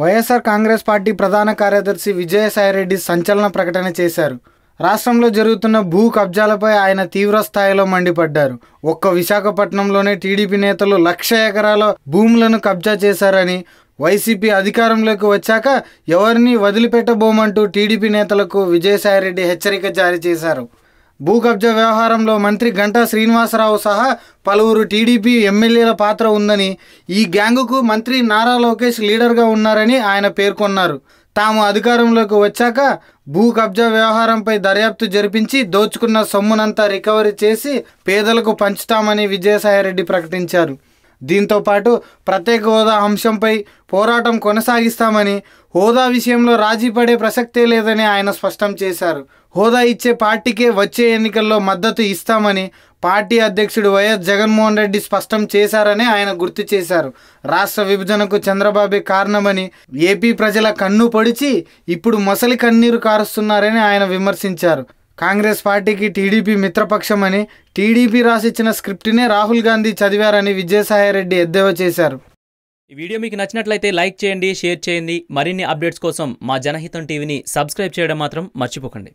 YSR Congress party ప్రధాన కార్యదర్శి విజయసాయిరెడ్డి సంచలన ప్రకటన చేశారు. రాష్ట్రంలో జరుగుతున్న భూ కబ్జాలపై ఆయన తీవ్ర స్థాయిలో మండిపడ్డారు. ఒక్క విశాఖపట్నంలోనే టీడీపీ నేతలు లక్ష ఎకరాల భూములను కబ్జా చేశారని వైసీపీ అధికారంలోకి వచ్చాక ఎవరిని వదిలిపెట్టబోమంటూ టీడీపీ నేతలకు విజయసాయిరెడ్డి హెచ్చరిక జారీ చేశారు. భూ కబ్జా వ్యవహారంలో మంత్రి గంటా శ్రీనివాసరావు సహా పలువురు టీడీపీ ఎమ్మెల్యేల పాత్ర ఉందని ఈ గ్యాంగుకు మంత్రి నారా లోకేష్ లీడర్గా ఉన్నారని ఆయన పేర్కొన్నారు. తాము అధికారంలోకి వచ్చాక భూ కబ్జా వ్యవహారంపై దర్యాప్తు జరిపించి దోచుకున్న సొమ్మునంతా రికవరీ చేసి పేదలకు పంచుతామని విజయసాయిరెడ్డి ప్రకటించారు. దీంతో పాటు ప్రత్యేక హోదా అంశంపై పోరాటం కొనసాగిస్తామని హోదా విషయంలో రాజీ పడే ప్రసక్తే లేదని ఆయన స్పష్టం చేశారు. హోదా ఇచ్చే పార్టీకే వచ్చే ఎన్నికల్లో మద్దతు ఇస్తామని పార్టీ అధ్యక్షుడు వైఎస్ జగన్మోహన్ రెడ్డి స్పష్టం చేశారని ఆయన గుర్తు చేశారు. రాష్ట్ర విభజనకు చంద్రబాబే కారణమని ఏపీ ప్రజల కన్ను పొడిచి ఇప్పుడు మొసలి కన్నీరు కారుస్తున్నారని ఆయన విమర్శించారు. కాంగ్రెస్ పార్టీకి టీడీపీ మిత్రపక్షం అని టీడీపీ రాసిచ్చిన స్క్రిప్ట్నే రాహుల్ గాంధీ చదివారని విజయసాయిరెడ్డి ఎద్దేవా చేశారు. ఈ వీడియో మీకు నచ్చినట్లయితే లైక్ చేయండి షేర్ చేయండి. మరిన్ని అప్డేట్స్ కోసం మా జనహితం టీవీని సబ్స్క్రైబ్ చేయడం మాత్రం మర్చిపోకండి.